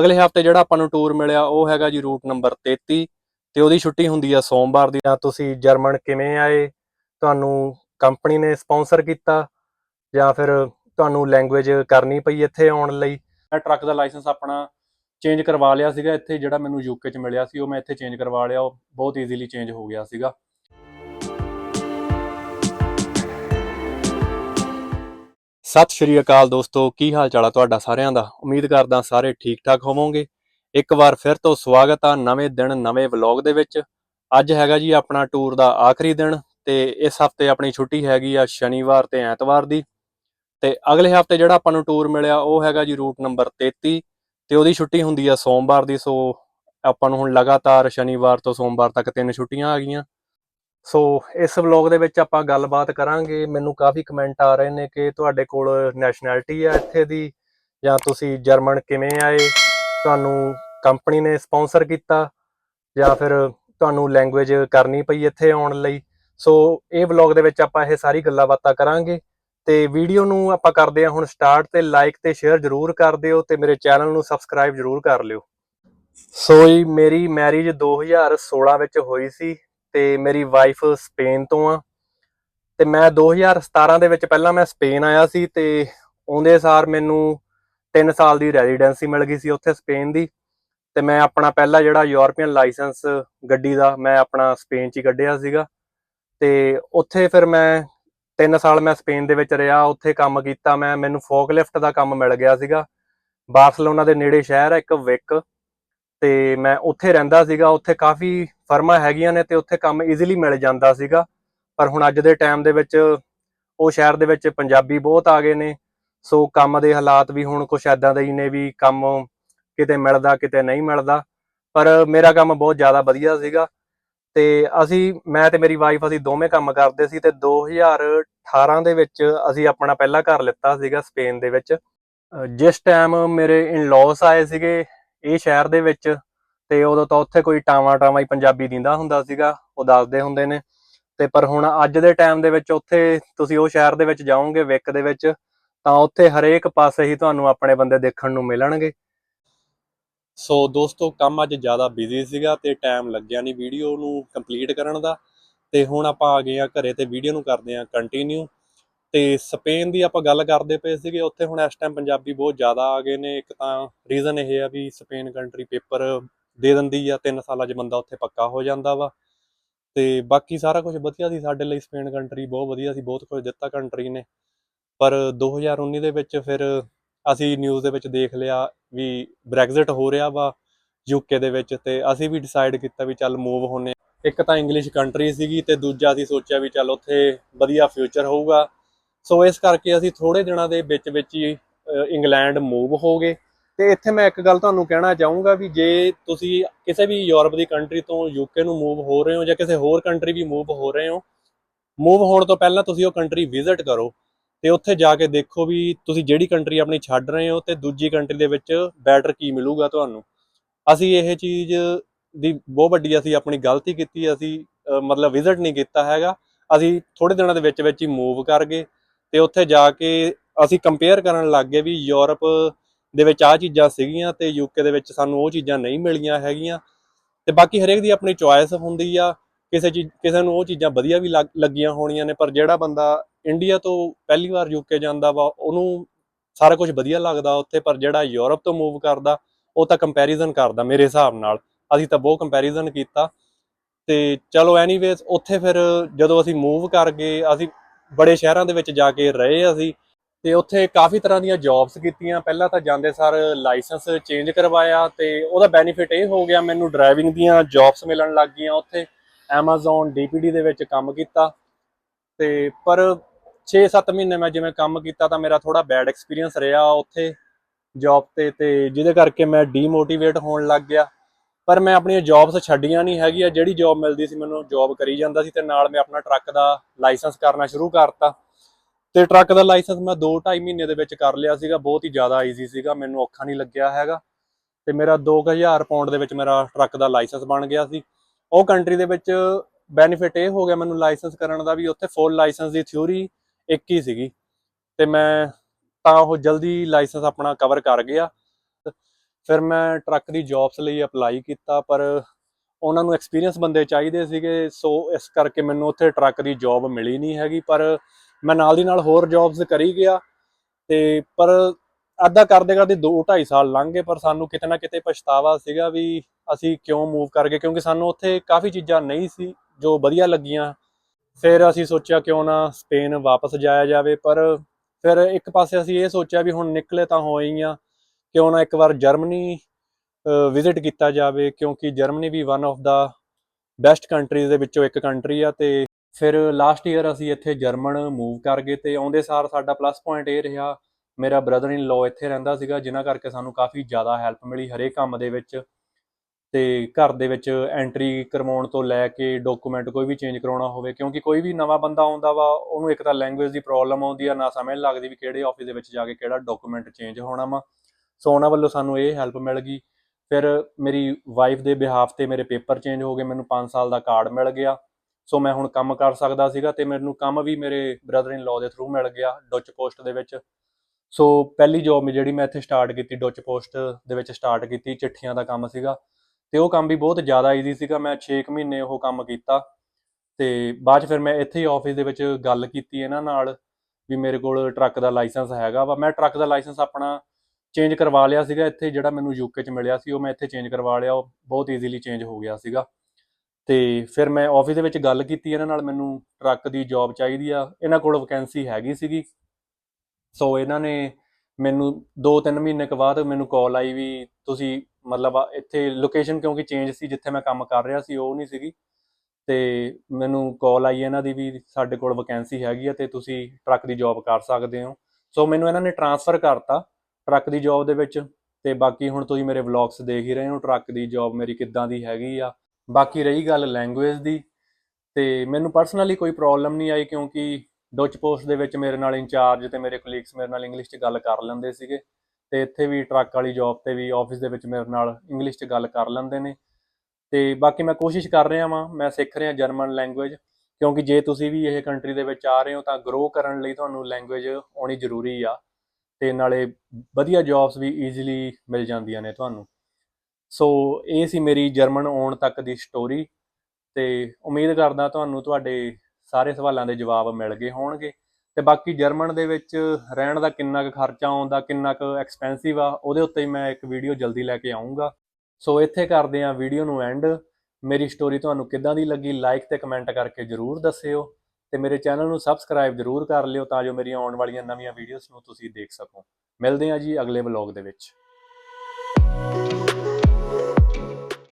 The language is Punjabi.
ਅਗਲੇ ਹਫ਼ਤੇ ਜਿਹੜਾ ਆਪਾਂ ਨੂੰ ਟੂਰ ਮਿਲਿਆ, ਉਹ ਹੈਗਾ ਜੀ ਰੂਟ ਨੰਬਰ 33 ਤੇ ਉਹਦੀ ਛੁੱਟੀ ਹੁੰਦੀ ਆ ਸੋਮਵਾਰ ਦੀ। ਜਾਂ ਤੁਸੀਂ ਜਰਮਨ ਕਿਵੇਂ ਆਏ, ਤੁਹਾਨੂੰ ਕੰਪਨੀ ਨੇ ਸਪਾਂਸਰ ਕੀਤਾ ਜਾਂ ਫਿਰ ਤੁਹਾਨੂੰ ਲੈਂਗੁਏਜ ਕਰਨੀ ਪਈ ਇੱਥੇ ਆਉਣ ਲਈ। ਮੈਂ ਟਰੱਕ ਦਾ ਲਾਇਸੈਂਸ ਆਪਣਾ ਚੇਂਜ ਕਰਵਾ ਲਿਆ ਸੀਗਾ, ਇੱਥੇ ਜਿਹੜਾ ਮੈਨੂੰ ਯੂਕੇ ਚ ਮਿਲਿਆ ਸੀ, ਉਹ ਮੈਂ ਇੱਥੇ ਚੇਂਜ ਕਰਵਾ ਲਿਆ, ਉਹ ਬਹੁਤ ਈਜ਼ੀਲੀ ਚੇਂਜ ਹੋ ਗਿਆ ਸੀਗਾ। ਸਤਿ ਸ਼੍ਰੀ ਅਕਾਲ ਦੋਸਤੋ, ਕੀ ਹਾਲ ਚਾਲ ਆ ਤੁਹਾਡਾ ਸਾਰਿਆਂ ਦਾ? ਉਮੀਦ ਕਰਦਾ ਸਾਰੇ ਠੀਕ ਠਾਕ ਹੋਵੋਗੇ। ਇੱਕ ਵਾਰ ਫਿਰ ਤੋਂ ਸਵਾਗਤ ਆ ਨਵੇਂ ਦਿਨ, ਨਵੇਂ ਵਲੌਗ ਦੇ ਵਿੱਚ। ਅੱਜ ਹੈਗਾ ਜੀ ਆਪਣਾ ਟੂਰ ਦਾ ਆਖਰੀ ਦਿਨ ਤੇ ਇਸ ਹਫ਼ਤੇ ਆਪਣੀ ਛੁੱਟੀ ਹੈਗੀ ਆ ਸ਼ਨੀਵਾਰ ਤੇ ਐਤਵਾਰ ਦੀ। ਤੇ ਅਗਲੇ ਹਫ਼ਤੇ ਜਿਹੜਾ ਆਪਾਂ ਨੂੰ ਟੂਰ ਮਿਲਿਆ ਉਹ ਹੈਗਾ ਜੀ ਰੂਟ ਨੰਬਰ 33 ਤੇ ਉਹਦੀ ਛੁੱਟੀ ਹੁੰਦੀ ਆ ਸੋਮਵਾਰ ਦੀ, ਸੋ ਆਪਾਂ ਨੂੰ ਹੁਣ ਲਗਾਤਾਰ ਸ਼ਨੀਵਾਰ ਤੋਂ ਸੋਮਵਾਰ ਤੱਕ ਤਿੰਨ ਛੁੱਟੀਆਂ ਆ ਗਈਆਂ। ਸੋ ਇਸ ਵਲੌਗ ਦੇ ਵਿੱਚ ਆਪਾਂ ਗੱਲਬਾਤ ਕਰਾਂਗੇ। ਮੈਨੂੰ ਕਾਫੀ ਕਮੈਂਟ ਆ ਰਹੇ ਨੇ ਕਿ ਤੁਹਾਡੇ ਕੋਲ ਨੈਸ਼ਨੈਲਿਟੀ ਆ ਇੱਥੇ ਦੀ, ਜਾਂ ਤੁਸੀਂ ਜਰਮਨ ਕਿਵੇਂ ਆਏ? ਤੁਹਾਨੂੰ ਕੰਪਨੀ ਨੇ ਸਪਾਂਸਰ ਕੀਤਾ, ਜਾਂ ਫਿਰ ਤੁਹਾਨੂੰ ਲੈਂਗੁਏਜ ਕਰਨੀ ਪਈ ਇੱਥੇ ਆਉਣ ਲਈ। ਸੋ ਇਹ ਵਲੌਗ ਦੇ ਵਿੱਚ ਆਪਾਂ ਇਹ ਸਾਰੀ ਗੱਲਾਂ ਬਾਤਾਂ ਕਰਾਂਗੇ। ਤੇ ਵੀਡੀਓ ਨੂੰ ਆਪਾਂ ਕਰਦੇ ਹਾਂ ਹੁਣ ਸਟਾਰਟ ਤੇ ਲਾਈਕ ਤੇ ਸ਼ੇਅਰ ਜਰੂਰ ਕਰ ਦਿਓ ਤੇ ਮੇਰੇ ਚੈਨਲ ਨੂੰ ਸਬਸਕ੍ਰਾਈਬ ਜਰੂਰ ਕਰ ਲਿਓ। ਸੋ ਜੀ, ਮੇਰੀ ਮੈਰਿਜ 2016 ਵਿੱਚ ਹੋਈ ਸੀ। ਤੇ ਮੇਰੀ ਵਾਈਫ ਸਪੇਨ ਤੋਂ ਆ। ਤੇ ਮੈਂ 2017 ਦੇ ਵਿੱਚ ਪਹਿਲਾਂ ਮੈਂ ਸਪੇਨ ਆਇਆ ਸੀ ਤੇ ਆਉਂਦੇ ਸਾਰ ਮੈਨੂੰ 3 ਸਾਲ ਦੀ ਰੈਜ਼ੀਡੈਂਸੀ ਮਿਲ ਗਈ ਸੀ ਉੱਥੇ ਸਪੇਨ ਦੀ। ਤੇ ਮੈਂ ਆਪਣਾ ਪਹਿਲਾ ਜਿਹੜਾ ਯੂਰਪੀਅਨ ਲਾਇਸੈਂਸ ਗੱਡੀ ਦਾ ਮੈਂ ਆਪਣਾ ਸਪੇਨ 'ਚ ਹੀ ਕੱਢਿਆ ਸੀਗਾ। ਤੇ ਉੱਥੇ ਫਿਰ ਮੈਂ 3 ਸਾਲ ਮੈਂ ਸਪੇਨ ਦੇ ਵਿੱਚ ਰਿਹਾ, ਉੱਥੇ ਕੰਮ ਕੀਤਾ ਮੈਂ, ਮੈਨੂੰ ਫੋਕਲਿਫਟ ਦਾ ਕੰਮ ਮਿਲ ਗਿਆ ਸੀਗਾ। ਬਾਰਸਲੋਨਾ ਦੇ ਨੇੜੇ ਸ਼ਹਿਰ ਹੈ ਇੱਕ ਵਿਕ। ਤੇ ਮੈਂ ਉੱਥੇ ਰਹਿੰਦਾ ਸੀਗਾ, ਉੱਥੇ ਕਾਫੀ ਫਰਮਾਂ ਹੈਗੀਆਂ ਨੇ ਤੇ ਉੱਥੇ ਕੰਮ ਈਜ਼ੀਲੀ ਮਿਲ ਜਾਂਦਾ ਸੀਗਾ। ਪਰ ਹੁਣ ਅੱਜ ਦੇ ਟਾਈਮ ਦੇ ਵਿੱਚ ਉਹ ਸ਼ਹਿਰ ਦੇ ਵਿੱਚ ਪੰਜਾਬੀ ਬਹੁਤ ਆ ਗਏ ਨੇ, ਸੋ ਕੰਮ ਦੇ ਹਾਲਾਤ ਵੀ ਹੁਣ ਕੁਝ ਐਦਾਂ ਦੇ ਹੀ ਨੇ ਵੀ ਕੰਮ ਕਿਤੇ ਮਿਲਦਾ, ਕਿਤੇ ਨਹੀਂ ਮਿਲਦਾ। ਪਰ ਮੇਰਾ ਕੰਮ ਬਹੁਤ ਜ਼ਿਆਦਾ ਵਧੀਆ ਸੀਗਾ ਤੇ ਅਸੀਂ, ਮੈਂ ਤੇ ਮੇਰੀ ਵਾਈਫ ਅਸੀਂ ਦੋਵੇਂ ਕੰਮ ਕਰਦੇ ਸੀ ਤੇ 2018 ਦੇ ਵਿੱਚ ਅਸੀਂ ਆਪਣਾ ਪਹਿਲਾ ਘਰ ਲਿੱਤਾ ਸੀਗਾ ਸਪੇਨ ਦੇ ਵਿੱਚ। ਜਿਸ ਟਾਈਮ ਮੇਰੇ ਇਨ-ਲॉज ਆਏ ਸੀਗੇ ਇਹ ਸ਼ਹਿਰ ਦੇ ਵਿੱਚ ਤੇ ਉਦੋਂ ਤਾਂ ਉੱਥੇ ਕੋਈ ਟਾਵਾ ਟਾਵਾ ਹੀ ਪੰਜਾਬੀ ਦਿੰਦਾ ਹੁੰਦਾ ਸੀਗਾ, ਉਹ ਦੱਸਦੇ ਹੁੰਦੇ ਨੇ। ਤੇ ਪਰ ਹੁਣ ਅੱਜ ਦੇ ਟਾਈਮ ਦੇ ਵਿੱਚ ਉੱਥੇ ਤੁਸੀਂ ਉਹ ਸ਼ਹਿਰ ਦੇ ਵਿੱਚ ਜਾਓਗੇ, ਵਿਕ ਦੇ ਵਿੱਚ, ਤਾਂ ਉੱਥੇ ਹਰੇਕ ਪਾਸੇ ਹੀ ਤੁਹਾਨੂੰ ਆਪਣੇ ਬੰਦੇ ਦੇਖਣ ਨੂੰ ਮਿਲਣਗੇ। ਸੋ ਦੋਸਤੋ, ਕੰਮ ਅੱਜ ਜ਼ਿਆਦਾ ਬਿਜ਼ੀ ਸੀਗਾ ਤੇ ਟਾਈਮ ਲੱਗਿਆ ਨਹੀਂ ਵੀਡੀਓ ਨੂੰ ਕੰਪਲੀਟ ਕਰਨ ਦਾ। ਤੇ ਹੁਣ ਆਪਾਂ ਆ ਗਏ ਆ ਘਰੇ ਤੇ ਵੀਡੀਓ ਨੂੰ ਕਰਦੇ ਆ ਕੰਟੀਨਿਊ ਤੇ ਸਪੇਨ ਦੀ ਆਪਾਂ ਗੱਲ ਕਰਦੇ ਪਏ ਸੀਗੇ, ਉੱਥੇ ਹੁਣ ਇਸ ਟਾਈਮ ਪੰਜਾਬੀ ਬਹੁਤ ਜ਼ਿਆਦਾ ਆ ਗਏ ਨੇ। ਇੱਕ ਤਾਂ ਰੀਜ਼ਨ ਇਹ ਆ ਵੀ ਸਪੇਨ ਕੰਟਰੀ ਪੇਪਰ ਦੇ ਦਿੰਦੀ ਆ 3 ਸਾਲਾਂ 'ਚ ਬੰਦਾ ਉੱਥੇ ਪੱਕਾ ਹੋ ਜਾਂਦਾ ਵਾ। ਤੇ ਬਾਕੀ ਸਾਰਾ ਕੁਝ ਵਧੀਆ ਸੀ, ਸਾਡੇ ਲਈ ਸਪੇਨ ਕੰਟਰੀ ਬਹੁਤ ਵਧੀਆ ਸੀ, ਬਹੁਤ ਕੁਝ ਦਿੱਤਾ ਕੰਟਰੀ ਨੇ। ਪਰ 2019 ਦੇ ਵਿੱਚ ਫਿਰ ਅਸੀਂ ਨਿਊਜ਼ ਦੇ ਵਿੱਚ ਦੇਖ ਲਿਆ ਵੀ ਬ੍ਰੈਗਜ਼ਿਟ ਹੋ ਰਿਹਾ ਵਾ ਯੂਕੇ ਦੇ ਵਿੱਚ ਤੇ ਅਸੀਂ ਵੀ ਡਿਸਾਈਡ ਕੀਤਾ ਵੀ ਚੱਲ ਮੂਵ ਹੋਣੇ ਇੱਕ ਤਾਂ ਇੰਗਲਿਸ਼ ਕੰਟਰੀ ਸੀਗੀ ਤੇ ਦੂਜਾ ਅਸੀਂ ਸੋਚਿਆ ਵੀ ਚੱਲ ਉੱਥੇ ਵਧੀਆ ਫਿਊਚਰ ਹੋਊਗਾ। ਸੋ ਇਸ ਕਰਕੇ ਅਸੀਂ ਥੋੜੇ ਦਿਨਾਂ ਦੇ ਵਿੱਚ ਵਿੱਚ ਹੀ ਇੰਗਲੈਂਡ ਮੂਵ ਹੋ ਗਏ। ਤੇ ਇੱਥੇ ਮੈਂ ਇੱਕ ਗੱਲ ਤੁਹਾਨੂੰ ਕਹਿਣਾ ਚਾਹੂੰਗਾ ਵੀ ਜੇ ਤੁਸੀਂ ਕਿਸੇ ਵੀ ਯੂਰਪ ਦੀ ਕੰਟਰੀ ਤੋਂ ਯੂਕੇ ਨੂੰ ਮੂਵ ਹੋ ਰਹੇ ਹੋ ਜਾਂ ਕਿਸੇ ਹੋਰ ਕੰਟਰੀ ਵੀ ਮੂਵ ਹੋ ਰਹੇ ਹੋ ਮੂਵ ਹੋਣ ਤੋਂ ਪਹਿਲਾਂ ਤੁਸੀਂ ਉਹ ਕੰਟਰੀ ਵਿਜ਼ਿਟ ਕਰੋ ਤੇ ਉੱਥੇ ਜਾ ਕੇ ਦੇਖੋ ਵੀ ਤੁਸੀਂ ਜਿਹੜੀ ਕੰਟਰੀ ਆਪਣੀ ਛੱਡ ਰਹੇ ਹੋ ਤੇ ਦੂਜੀ ਕੰਟਰੀ ਦੇ ਵਿੱਚ ਬੈਟਰ ਕੀ ਮਿਲੂਗਾ ਤੁਹਾਨੂੰ। ਅਸੀਂ ਇਹ ਚੀਜ਼ ਦੀ ਬਹੁਤ ਵੱਡੀ ਅਸੀਂ ਆਪਣੀ ਗਲਤੀ ਕੀਤੀ, ਅਸੀਂ ਮਤਲਬ ਵਿਜ਼ਿਟ ਨਹੀਂ ਕੀਤਾ ਹੈਗਾ। ਅਸੀਂ ਥੋੜੇ ਦਿਨਾਂ ਦੇ ਵਿੱਚ ਵਿੱਚ ਹੀ ਮੂਵ ਕਰ ਗਏ। ਤੇ ਉੱਥੇ ਜਾ ਕੇ ਅਸੀਂ ਕੰਪੇਅਰ ਕਰਨ ਲੱਗ ਗਏ ਵੀ ਯੂਰਪ ਦੇ ਵਿੱਚ ਆ ਚੀਜ਼ਾਂ ਸੀਗੀਆਂ ਤੇ ਯੂਕੇ ਦੇ ਵਿੱਚ ਸਾਨੂੰ ਉਹ ਚੀਜ਼ਾਂ ਨਹੀਂ ਮਿਲੀਆਂ ਹੈਗੀਆਂ। ਤੇ ਬਾਕੀ ਹਰੇਕ ਦੀ ਆਪਣੀ ਚੁਆਇਸ ਹੁੰਦੀ ਆ, ਕਿਸੇ ਚੀਜ਼ ਕਿਸੇ ਨੂੰ ਉਹ ਚੀਜ਼ਾਂ ਵਧੀਆ ਵੀ ਲੱਗ- ਲੱਗੀਆਂ ਹੋਣੀਆਂ ਨੇ, ਪਰ ਜਿਹੜਾ ਬੰਦਾ ਇੰਡੀਆ ਤੋਂ ਪਹਿਲੀ ਵਾਰ ਯੂਕੇ ਜਾਂਦਾ ਵਾ, ਉਹਨੂੰ ਸਾਰਾ ਕੁਝ ਵਧੀਆ ਲੱਗਦਾ ਉੱਥੇ, ਪਰ ਜਿਹੜਾ ਯੂਰਪ ਤੋਂ ਮੂਵ ਕਰਦਾ, ਉਹ ਤਾਂ ਕੰਪੈਰੀਜ਼ਨ ਕਰਦਾ ਮੇਰੇ ਹਿਸਾਬ ਨਾਲ। ਅਸੀਂ ਤਾਂ ਬਹੁਤ ਕੰਪੈਰੀਜ਼ਨ ਕੀਤਾ। ਤੇ ਚਲੋ ਐਨੀਵੇਜ਼ ਉੱਥੇ ਫਿਰ ਜਦੋਂ ਅਸੀਂ ਮੂਵ ਕਰ ਗਏ, ਅਸੀਂ ਬੜੇ ਸ਼ਹਿਰਾਂ ਦੇ ਵਿੱਚ ਜਾ ਕੇ ਰਹੇ ਅਸੀਂ। ਤੇ ਉੱਥੇ ਕਾਫੀ ਤਰ੍ਹਾਂ ਦੀਆਂ ਜੌਬਸ ਕੀਤੀਆਂ। ਪਹਿਲਾਂ ਤਾਂ ਜਾਂਦੇ ਸਾਰ ਲਾਇਸੈਂਸ ਚੇਂਜ ਕਰਵਾਇਆ ਤੇ ਉਹਦਾ ਬੈਨੀਫਿਟ ਇਹ ਹੋ ਗਿਆ ਮੈਨੂੰ ਡਰਾਈਵਿੰਗ ਦੀਆਂ ਜੌਬਸ ਮਿਲਣ ਲੱਗ ਗਈਆਂ ਉੱਥੇ। Amazon DPD ਦੇ ਵਿੱਚ ਕੰਮ ਕੀਤਾ। ਤੇ ਪਰ 6-7 ਮਹੀਨੇ ਮੈਂ ਜਿਵੇਂ ਕੰਮ ਕੀਤਾ ਤਾਂ ਮੇਰਾ ਥੋੜਾ ਬੈਡ ਐਕਸਪੀਰੀਅੰਸ ਰਿਹਾ ਉੱਥੇ ਜੌਬ ਤੇ। ਤੇ ਜਿਹਦੇ ਕਰਕੇ ਮੈਂ ਡੀਮੋਟੀਵੇਟ ਹੋਣ ਲੱਗ ਗਿਆ। ਪਰ ਮੈਂ ਆਪਣੀਆਂ ਜੌਬਸ ਛੱਡੀਆਂ ਨਹੀਂ ਹੈਗੀਆਂ। ਜਿਹੜੀ ਜੌਬ ਮਿਲਦੀ ਸੀ ਮੈਨੂੰ ਜੌਬ ਕਰੀ ਜਾਂਦਾ ਸੀ ਤੇ ਨਾਲ ਮੈਂ ਆਪਣਾ ਟਰੱਕ ਦਾ ਲਾਇਸੈਂਸ ਕਰਨਾ ਸ਼ੁਰੂ ਕਰਤਾ। ਤੇ ਟਰੱਕ ਦਾ ਲਾਇਸੈਂਸ ਮੈਂ 2-2.5 ਮਹੀਨੇ ਦੇ ਵਿੱਚ ਕਰ ਲਿਆ ਸੀਗਾ। ਬਹੁਤ ਹੀ ਜ਼ਿਆਦਾ ਈਜ਼ੀ ਸੀਗਾ। ਮੈਨੂੰ ਔਖਾ ਨਹੀਂ ਲੱਗਿਆ ਹੈਗਾ। ਤੇ ਮੇਰਾ 2000 ਪਾਉਂਡ ਦੇ ਵਿੱਚ ਮੇਰਾ ਟਰੱਕ ਦਾ ਲਾਇਸੈਂਸ ਬਣ ਗਿਆ ਸੀ। ਉਹ ਕੰਟਰੀ ਦੇ ਵਿੱਚ ਬੈਨੀਫਿਟ ਇਹ ਹੋ ਗਿਆ ਮੈਨੂੰ ਲਾਇਸੈਂਸ ਕਰਨ ਦਾ ਵੀ ਉੱਥੇ ਫੁੱਲ ਲਾਇਸੈਂਸ ਦੀ ਥਿਊਰੀ ਇੱਕ ਹੀ ਸੀਗੀ। ਤੇ ਮੈਂ ਤਾਂ ਉਹ ਜਲਦੀ ਲਾਇਸੈਂਸ ਆਪਣਾ ਕਵਰ ਕਰ ਗਿਆ। ਫਿਰ ਮੈਂ ਟਰੱਕ ਦੀ ਜੌਬਸ ਲਈ ਅਪਲਾਈ ਕੀਤਾ, ਪਰ ਉਹਨਾਂ ਨੂੰ ਐਕਸਪੀਰੀਅੰਸ ਬੰਦੇ ਚਾਹੀਦੇ ਸੀਗੇ ਸੋ ਇਸ ਕਰਕੇ ਮੈਨੂੰ ਉੱਥੇ ਟਰੱਕ ਦੀ ਜੌਬ ਮਿਲੀ ਨਹੀਂ ਹੈਗੀ, ਪਰ ਮੈਂ ਨਾਲ ਦੀ ਨਾਲ ਹੋਰ ਜੌਬਸ ਕਰੀ ਗਿਆ, ਤੇ ਪਰ ਅੱਧਾ ਕਰਦੇ ਕਰਦੇ 2 2.5 ਸਾਲ ਲੰਘ ਗਏ, ਪਰ ਸਾਨੂੰ ਕਿਤੇ ਨਾ ਕਿਤੇ ਪਛਤਾਵਾ ਸੀਗਾ ਵੀ ਅਸੀਂ ਕਿਉਂ ਮੂਵ ਕਰ ਗਏ, ਕਿਉਂਕਿ ਸਾਨੂੰ ਉੱਥੇ ਕਾਫੀ ਚੀਜ਼ਾਂ ਨਹੀਂ ਸੀ ਜੋ ਵਧੀਆ ਲੱਗੀਆਂ। ਫਿਰ ਅਸੀਂ ਸੋਚਿਆ ਕਿਉਂ ਨਾ ਸਪੇਨ ਵਾਪਸ ਜਾਇਆ ਜਾਵੇ, ਪਰ ਫਿਰ ਇੱਕ ਪਾਸੇ ਅਸੀਂ ਇਹ ਸੋਚਿਆ ਵੀ ਹੁਣ ਨਿਕਲੇ ਤਾਂ ਹੋਏ ਹੀ ਆ ਕਿਉਂ ਨਾ ਇੱਕ ਵਾਰ ਜਰਮਨੀ ਵਿਜ਼ਿਟ ਕੀਤਾ ਜਾਵੇ, ਕਿਉਂਕਿ Germany we one of the best countries ਦੇ ਵਿੱਚੋਂ ਇੱਕ ਕੰਟਰੀ ਆ ਤੇ ਫਿਰ ਲਾਸਟ ਈਅਰ ਅਸੀਂ ਇੱਥੇ ਜਰਮਨ ਮੂਵ ਕਰ ਗਏ ਤੇ ਆਉਂਦੇ ਸਾਰ ਸਾਡਾ ਪਲੱਸ ਪੁਆਇੰਟ ਇਹ ਰਿਹਾ, ਮੇਰਾ ਬ੍ਰਦਰ ਇਨ ਲਾਅ ਇੱਥੇ ਰਹਿੰਦਾ ਸੀਗਾ, ਜਿਨ੍ਹਾਂ ਕਰਕੇ ਸਾਨੂੰ ਕਾਫੀ ਜ਼ਿਆਦਾ ਹੈਲਪ ਮਿਲੀ ਹਰੇਕ ਕੰਮ ਦੇ ਵਿੱਚ ਤੇ ਘਰ ਦੇ ਵਿੱਚ ਐਂਟਰੀ ਕਰਵਾਉਣ ਤੋਂ ਲੈ ਕੇ ਡਾਕੂਮੈਂਟ ਕੋਈ ਵੀ ਚੇਂਜ ਕਰਾਉਣਾ ਹੋਵੇ, ਕਿਉਂਕਿ ਕੋਈ ਵੀ ਨਵਾਂ ਬੰਦਾ ਆਉਂਦਾ ਵਾ, ਉਹਨੂੰ ਇੱਕ ਤਾਂ ਲੈਂਗੁਏਜ ਦੀ ਪ੍ਰੋਬਲਮ ਆਉਂਦੀ ਆ, ਨਾ ਸਮਝ ਲੱਗਦੀ ਵੀ ਕਿਹੜੇ ਆਫਿਸ ਦੇ ਵਿੱਚ ਜਾ ਕੇ ਕਿਹੜਾ ਡਾਕੂਮੈਂਟ ਚੇਂਜ ਹੋਣਾ ਵਾ। ਸੋ ਉਹਨਾਂ ਵੱਲੋਂ ਸਾਨੂੰ ਇਹ ਹੈਲਪ ਮਿਲ ਗਈ। ਫਿਰ ਮੇਰੀ ਵਾਈਫ ਦੇ ਬਿਹਾਫ ਤੇ ਮੇਰੇ ਪੇਪਰ ਚੇਂਜ ਹੋ ਗਏ, ਮੈਨੂੰ 5 ਸਾਲ ਦਾ ਕਾਰਡ ਮਿਲ ਗਿਆ। ਸੋ ਮੈਂ ਹੁਣ ਕੰਮ ਕਰ ਸਕਦਾ ਸੀਗਾ ਤੇ ਮੈਨੂੰ ਕੰਮ ਵੀ ਮੇਰੇ ਬ੍ਰਦਰ ਇਨ ਲਾਅ ਦੇ ਥਰੂ ਮਿਲ ਗਿਆ ਡੁੱਚ ਪੋਸਟ ਦੇ ਵਿੱਚ। ਸੋ ਪਹਿਲੀ ਜੌਬ ਜਿਹੜੀ ਮੈਂ ਇੱਥੇ ਸਟਾਰਟ ਕੀਤੀ ਡੁੱਚ ਪੋਸਟ ਦੇ ਵਿੱਚ ਸਟਾਰਟ ਕੀਤੀ, ਚਿੱਠੀਆਂ ਦਾ ਕੰਮ ਸੀਗਾ। ਤੇ ਉਹ ਕੰਮ ਵੀ ਬਹੁਤ ਜ਼ਿਆਦਾ ਈਜ਼ੀ ਸੀਗਾ, ਮੈਂ 6 ਮਹੀਨੇ ਉਹ ਕੰਮ ਕੀਤਾ। ਤੇ ਬਾਅਦ ਚ ਫਿਰ ਮੈਂ ਇੱਥੇ ਹੀ ਆਫਿਸ ਦੇ ਵਿੱਚ ਗੱਲ ਕੀਤੀ ਇਹਨਾਂ ਨਾਲ ਵੀ ਮੇਰੇ ਕੋਲ ਟਰੱਕ ਦਾ ਲਾਇਸੈਂਸ ਹੈਗਾ ਵਾ। ਮੈਂ ਟਰੱਕ ਦਾ ਲਾਇਸੈਂਸ ਆਪਣਾ ਚੇਂਜ ਕਰਵਾ ਲਿਆ ਸੀਗਾ। ਇੱਥੇ ਜਿਹੜਾ ਮੈਨੂੰ ਯੂਕੇ ਚ ਮਿਲਿਆ ਸੀ, ਉਹ ਮੈਂ ਇੱਥੇ ਚੇਂਜ ਕਰਵਾ ਲਿਆ। ਉਹ ਬਹੁਤ ਈਜ਼ੀਲੀ ਚੇਂਜ ਹੋ ਗਿਆ ਸੀਗਾ। ਤੇ ਫਿਰ ਮੈਂ ਆਫਿਸ ਦੇ ਵਿੱਚ ਗੱਲ ਕੀਤੀ, ਇਹਨਾਂ ਨਾਲ ਮੈਨੂੰ ਟਰੱਕ ਦੀ ਜੌਬ ਚਾਹੀਦੀ ਆ। ਇਹਨਾਂ ਕੋਲ ਵੈਕੈਂਸੀ ਹੈਗੀ ਸੀਗੀ। ਸੋ ਇਹਨਾਂ ਨੇ ਮੈਨੂੰ 2-3 ਮਹੀਨੇ ਕੁ ਬਾਅਦ ਮੈਨੂੰ ਕਾਲ ਆਈ ਵੀ ਤੁਸੀਂ ਮਤਲਬ ਇੱਥੇ ਲੋਕੇਸ਼ਨ ਕਿਉਂਕਿ ਚੇਂਜ ਸੀ, ਜਿੱਥੇ ਮੈਂ ਕੰਮ ਕਰ ਰਿਹਾ ਸੀ, ਉਹ ਨਹੀਂ ਸੀਗੀ। ਤੇ ਮੈਨੂੰ ਕਾਲ ਆਈ ਇਹਨਾਂ ਦੀ ਵੀ ਸਾਡੇ ਕੋਲ ਵੈਕੈਂਸੀ ਹੈਗੀ ਆ ਤੇ ਤੁਸੀਂ ਟਰੱਕ ਦੀ ਜੌਬ ਕਰ ਸਕਦੇ ਹੋ। ਸੋ ਮੈਨੂੰ ਇਹਨਾਂ ਨੇ ਟਰਾਂਸਫਰ ਕਰਤਾ। ਟਰੱਕ ਦੀ ਜੌਬ ਦੇ ਵਿੱਚ ਤੇ ਬਾਕੀ ਹੁਣ ਤੁਸੀਂ ਮੇਰੇ ਵਲੌਗਸ ਦੇਖ ਹੀ ਰਹੇ ਹੋ ਟਰੱਕ ਦੀ ਜੌਬ ਮੇਰੀ ਕਿੱਦਾਂ ਦੀ ਹੈਗੀ ਆ। ਬਾਕੀ ਰਹੀ ਗੱਲ ਲੈਂਗੁਏਜ ਦੀ ਤੇ ਮੈਨੂੰ ਪਰਸਨਲੀ ਕੋਈ ਪ੍ਰੋਬਲਮ ਨਹੀਂ ਆਈ ਕਿਉਂਕਿ ਡੁੱਚ ਪੋਸਟ ਦੇ ਵਿੱਚ ਮੇਰੇ ਨਾਲ ਇੰਚਾਰਜ ਤੇ ਮੇਰੇ ਕੋਲੀਗਸ ਮੇਰੇ ਨਾਲ ਇੰਗਲਿਸ਼ 'ਚ ਗੱਲ ਕਰ ਲੈਂਦੇ ਸੀਗੇ ਤੇ ਇੱਥੇ ਵੀ ਟਰੱਕ ਵਾਲੀ ਜੌਬ ਤੇ ਵੀ ਆਫਿਸ ਦੇ ਵਿੱਚ ਮੇਰੇ ਨਾਲ ਇੰਗਲਿਸ਼ 'ਚ ਗੱਲ ਕਰ ਲੈਂਦੇ ਨੇ ਤੇ ਬਾਕੀ ਮੈਂ ਕੋਸ਼ਿਸ਼ ਕਰ ਰਿਹਾ ਵਾਂ, ਮੈਂ ਸਿੱਖ ਰਿਹਾ ਜਰਮਨ ਲੈਂਗੁਏਜ ਕਿਉਂਕਿ ਜੇ ਤੁਸੀਂ ਵੀ ਇਹ ਕੰਟਰੀ ਦੇ ਵਿੱਚ ਆ ਰਹੇ ਹੋ ਤਾਂ ਗਰੋ ਕਰਨ ਲਈ ਤੁਹਾਨੂੰ ਲੈਂਗੁਏਜ ਆਉਣੀ ਜ਼ਰੂਰੀ ਆ। ਤੇ ਨਾਲੇ ਵਧੀਆ ਜੌਬਸ ਵੀ ਈਜ਼ੀਲੀ ਮਿਲ ਜਾਂਦੀਆਂ ਨੇ ਤੁਹਾਨੂੰ। ਸੋ ਇਹ ਸੀ ਮੇਰੀ ਜਰਮਨ ਆਉਣ ਤੱਕ ਦੀ ਸਟੋਰੀ ਤੇ ਉਮੀਦ ਕਰਦਾ ਤੁਹਾਨੂੰ ਤੁਹਾਡੇ ਸਾਰੇ ਸਵਾਲਾਂ ਦੇ ਜਵਾਬ ਮਿਲ ਗਏ ਹੋਣਗੇ। ਤੇ ਬਾਕੀ ਜਰਮਨ ਦੇ ਵਿੱਚ ਰਹਿਣ ਦਾ ਕਿੰਨਾ ਕੁ ਖਰਚਾ ਆਉਂਦਾ, ਕਿੰਨਾ ਕੁ ਐਕਸਪੈਂਸਿਵ ਆ, ਉਹਦੇ ਉੱਤੇ ਮੈਂ ਇੱਕ ਵੀਡੀਓ ਜਲਦੀ ਲੈ ਕੇ ਆਉਂਗਾ ਸੋ ਇੱਥੇ ਕਰਦੇ ਆ ਵੀਡੀਓ ਨੂੰ ਐਂਡ ਮੇਰੀ ਸਟੋਰੀ ਤੁਹਾਨੂੰ ਕਿੱਦਾਂ ਦੀ ਲੱਗੀ ਲਾਈਕ ਤੇ ਕਮੈਂਟ ਕਰਕੇ ਜਰੂਰ ਦੱਸਿਓ। ਤੇ ਮੇਰੇ ਚੈਨਲ ਨੂੰ ਸਬਸਕ੍ਰਾਈਬ ਜਰੂਰ ਕਰ ਲਿਓ ਤਾਂ ਜੋ ਮੇਰੀਆਂ ਆਉਣ ਵਾਲੀਆਂ ਨਵੀਆਂ ਵੀਡੀਓਜ਼ ਨੂੰ ਤੁਸੀਂ ਦੇਖ ਸਕੋ। ਮਿਲਦੇ ਹਾਂ ਜੀ ਅਗਲੇ ਵਲੌਗ ਦੇ ਵਿੱਚ।